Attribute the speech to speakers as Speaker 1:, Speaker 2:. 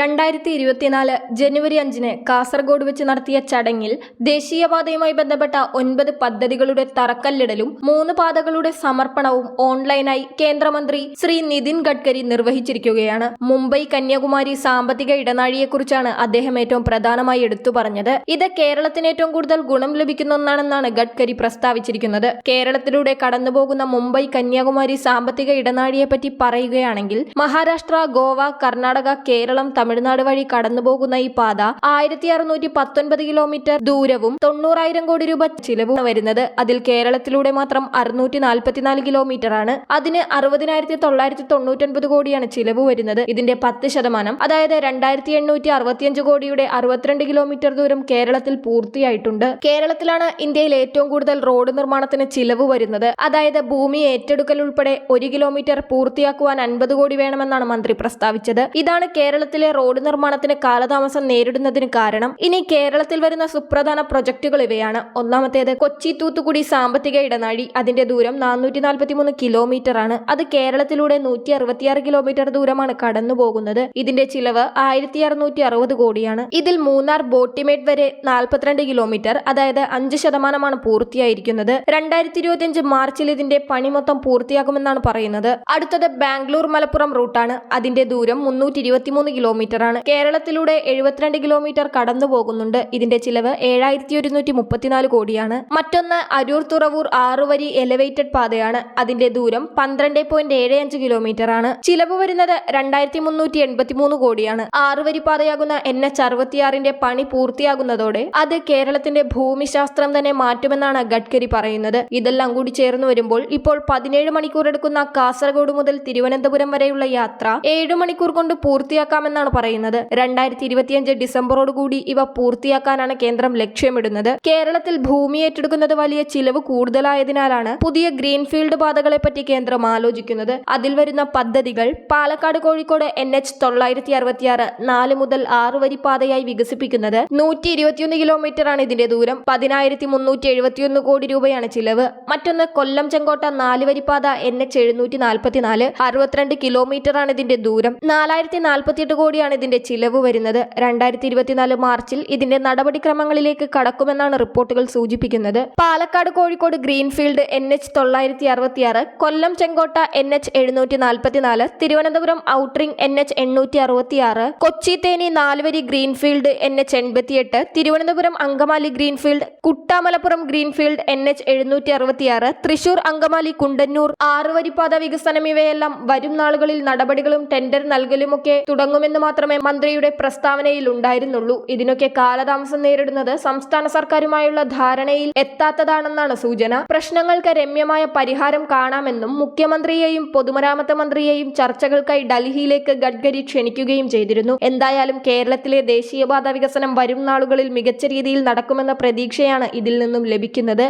Speaker 1: രണ്ടായിരത്തി ഇരുപത്തിനാല് ജനുവരി അഞ്ചിന് കാസർഗോഡ് വെച്ച് നടത്തിയ ചടങ്ങിൽ ദേശീയപാതയുമായി ബന്ധപ്പെട്ട ഒൻപത് പദ്ധതികളുടെ തറക്കല്ലിടലും മൂന്ന് പാതകളുടെ സമർപ്പണവും ഓൺലൈനായി കേന്ദ്രമന്ത്രി ശ്രീ നിതിൻ ഗഡ്കരി നിർവഹിച്ചിരിക്കുകയാണ്. മുംബൈ കന്യാകുമാരി സാമ്പത്തിക ഇടനാഴിയെക്കുറിച്ചാണ് അദ്ദേഹം ഏറ്റവും പ്രധാനമായി എടുത്തു പറഞ്ഞത്. ഇത് കേരളത്തിന് ഏറ്റവും കൂടുതൽ ഗുണം ലഭിക്കുന്ന ഒന്നാണെന്നാണ് ഗഡ്കരി പ്രസ്താവിച്ചിരിക്കുന്നത്. കേരളത്തിലൂടെ കടന്നുപോകുന്ന മുംബൈ കന്യാകുമാരി സാമ്പത്തിക ഇടനാഴിയെപ്പറ്റി പറയുകയാണെങ്കിൽ മഹാരാഷ്ട്ര ഗോവ കർണാടക കേരളം തമിഴ്നാട് വഴി കടന്നുപോകുന്ന ഈ പാത ആയിരത്തി അറുന്നൂറ്റി പത്തൊൻപത് കിലോമീറ്റർ ദൂരവും തൊണ്ണൂറായിരം കോടി രൂപ ചിലവും വരുന്നത് അതിൽ കേരളത്തിലൂടെ മാത്രം അറുന്നൂറ്റി നാൽപ്പത്തിനാല് കിലോമീറ്റർ ആണ് അതിന് അറുപതിനായിരത്തി തൊള്ളായിരത്തി തൊണ്ണൂറ്റൊൻപത് കോടിയാണ് ചിലവ് വരുന്നത്. ഇതിന്റെ പത്ത് ശതമാനം അതായത് രണ്ടായിരത്തി എണ്ണൂറ്റി അറുപത്തിയഞ്ച് കോടിയുടെ അറുപത്തിരണ്ട് കിലോമീറ്റർ ദൂരം കേരളത്തിൽ പൂർത്തിയായിട്ടുണ്ട്. കേരളത്തിലാണ് ഇന്ത്യയിൽ ഏറ്റവും കൂടുതൽ റോഡ് നിർമ്മാണത്തിന് ചിലവ് വരുന്നത്. അതായത് ഭൂമി ഏറ്റെടുക്കൽ ഉൾപ്പെടെ ഒരു കിലോമീറ്റർ പൂർത്തിയാക്കുവാൻ അൻപത് കോടി വേണമെന്നാണ് മന്ത്രി പ്രസ്താവിച്ചത്. ഇതാണ് കേരളത്തിലെ റോഡ് നിർമ്മാണത്തിന് കാലതാമസം നേരിടുന്നതിന് കാരണം ഇനി കേരളത്തിൽ വരുന്ന സുപ്രധാന പ്രൊജക്ടുകൾ ഇവയാണ്. ഒന്നാമത്തേത് കൊച്ചി തൂത്തുക്കുടി സാമ്പത്തിക ഇടനാഴി. അതിന്റെ ദൂരം നാനൂറ്റി നാൽപ്പത്തി മൂന്ന് കിലോമീറ്റർ ആണ്. അത് കേരളത്തിലൂടെ നൂറ്റി അറുപത്തിയാറ് കിലോമീറ്റർ ദൂരമാണ് കടന്നു പോകുന്നത് ഇതിന്റെ ചിലവ് ആയിരത്തി അറുന്നൂറ്റി അറുപത് കോടിയാണ്. ഇതിൽ മൂന്നാർ ബോട്ടിമേറ്റ് വരെ നാൽപ്പത്തിരണ്ട് കിലോമീറ്റർ അതായത് അഞ്ച് ശതമാനമാണ് പൂർത്തിയായിരിക്കുന്നത്. രണ്ടായിരത്തി ഇരുപത്തിയഞ്ച് മാർച്ചിൽ ഇതിന്റെ പണി മൊത്തം പൂർത്തിയാകുമെന്നാണ് പറയുന്നത്. അടുത്തത് ബാംഗ്ലൂർ മലപ്പുറം റൂട്ടാണ്. അതിന്റെ ദൂരം മുന്നൂറ്റി ഇരുപത്തിമൂന്ന് കിലോമീറ്റർ ആണ് കേരളത്തിലൂടെ എഴുപത്തിരണ്ട് കിലോമീറ്റർ കടന്നു പോകുന്നുണ്ട് ഇതിന്റെ ചിലവ് ഏഴായിരത്തി ഒരുന്നൂറ്റി മുപ്പത്തിനാല് കോടിയാണ്. മറ്റൊന്ന് അരൂർ തുറവൂർ ആറുവരി എലവേറ്റഡ് പാതയാണ്. അതിന്റെ ദൂരം പന്ത്രണ്ട് പോയിന്റ് ഏഴ് അഞ്ച് കിലോമീറ്റർ ആണ് ചിലവ് വരുന്നത് രണ്ടായിരത്തി മുന്നൂറ്റി എൺപത്തി മൂന്ന് കോടിയാണ്. ആറുവരി പാതയാകുന്ന എൻ എച്ച് അറുപത്തിയാറിന്റെ പണി പൂർത്തിയാകുന്നതോടെ അത് കേരളത്തിന്റെ ഭൂമിശാസ്ത്രം തന്നെ മാറ്റുമെന്നാണ് ഗഡ്കരി പറയുന്നത്. ഇതെല്ലാം കൂടി ചേർന്ന് വരുമ്പോൾ ഇപ്പോൾ പതിനേഴ് മണിക്കൂർ എടുക്കുന്ന കാസർഗോഡ് മുതൽ തിരുവനന്തപുരം വരെയുള്ള യാത്ര ഏഴു മണിക്കൂർ കൊണ്ട് പൂർത്തിയാക്കാമെന്നാണ് പറയുന്നത്. രണ്ടായിരത്തി ഇരുപത്തിയഞ്ച് ഡിസംബറോടുകൂടി ഇവ പൂർത്തിയാക്കാനാണ് കേന്ദ്രം ലക്ഷ്യമിടുന്നത്. കേരളത്തിൽ ഭൂമി ഏറ്റെടുക്കുന്നത് വലിയ ചിലവ് കൂടുതലായതിനാലാണ് പുതിയ ഗ്രീൻഫീൽഡ് പാതകളെ പറ്റി കേന്ദ്രം ആലോചിക്കുന്നത്. അതിൽ വരുന്ന പദ്ധതികൾ പാലക്കാട് കോഴിക്കോട് എൻ എച്ച് തൊള്ളായിരത്തി അറുപത്തിയാറ് നാല് മുതൽ ആറ് വരി പാതയായി വികസിപ്പിക്കുന്നത് നൂറ്റി ഇരുപത്തിയൊന്ന് കിലോമീറ്റർ ആണ് ഇതിന്റെ ദൂരം. പതിനായിരത്തി മുന്നൂറ്റി എഴുപത്തിയൊന്ന് കോടി രൂപയാണ് ചിലവ്. മറ്റൊന്ന് കൊല്ലം ചെങ്കോട്ട നാല് വരി പാത എൻ എച്ച് എഴുന്നൂറ്റി നാൽപ്പത്തിനാല് അറുപത്തിരണ്ട് കിലോമീറ്റർ ആണ് ഇതിന്റെ ദൂരം. നാലായിരത്തി നാൽപ്പത്തിയെട്ട് കോടിയാണ് ഇതിന്റെ ചിലവ് വരുന്നത്. രണ്ടായിരത്തി ഇരുപത്തിനാല് മാർച്ചിൽ ഇതിന്റെ നടപടിക്രമങ്ങളിലേക്ക് കടക്കുമെന്നാണ് റിപ്പോർട്ടുകൾ സൂചിപ്പിക്കുന്നത്. Palakkad Kozhikode greenfield N H തൊള്ളായിരത്തി അറുപത്തിയാറ് കൊല്ലം ചെങ്കോട്ട എൻ എച്ച് എഴുന്നൂറ്റി നാൽപ്പത്തിനാല് തിരുവനന്തപുരം ഔട്ടറിംഗ് എൻ എച്ച് എണ്ണൂറ്റി അറുപത്തിയാറ് കൊച്ചി തേനി നാലുവരി ഗ്രീൻഫീൽഡ് എൻ എച്ച് എൺപത്തിയെട്ട് Thiruvananthapuram Angamaly greenfield Kuttamalappuram greenfield N H എഴുന്നൂറ്റി അറുപത്തിയാറ് തൃശൂർ അങ്കമാലി കുണ്ടന്നൂർ ആറുവരിപ്പാത വികസനം ഇവയെല്ലാം വരും നാളുകളിൽ നടപടികളും ടെൻഡർ നൽകലുമൊക്കെ തുടങ്ങുമെന്ന് മാത്രമേ മന്ത്രിയുടെ പ്രസ്താവനയിൽ ഉണ്ടായിരുന്നുള്ളൂ ഇതിനൊക്കെ കാലതാമസം നേരിടുന്നത് സംസ്ഥാന സർക്കാരുമായുള്ള ധാരണയിൽ എത്താത്തതാണെന്നാണ് സൂചന. പ്രശ്നങ്ങൾക്ക് രമ്യമായ പരിഹാരം കാണാമെന്നും മുഖ്യമന്ത്രിയെയും പൊതുമരാമത്ത് മന്ത്രിയെയും ചർച്ചകൾക്കായി ഡൽഹിയിലേക്ക് ഗഡ്കരി ക്ഷണിക്കുകയും ചെയ്തിരുന്നു. എന്തായാലും കേരളത്തിലെ ദേശീയപാത വികസനം വരും നാളുകളിൽ മികച്ച രീതിയിൽ നടക്കുമെന്ന പ്രതീക്ഷയാണ് ഇതിൽ നിന്നും ലഭിക്കുന്നത്.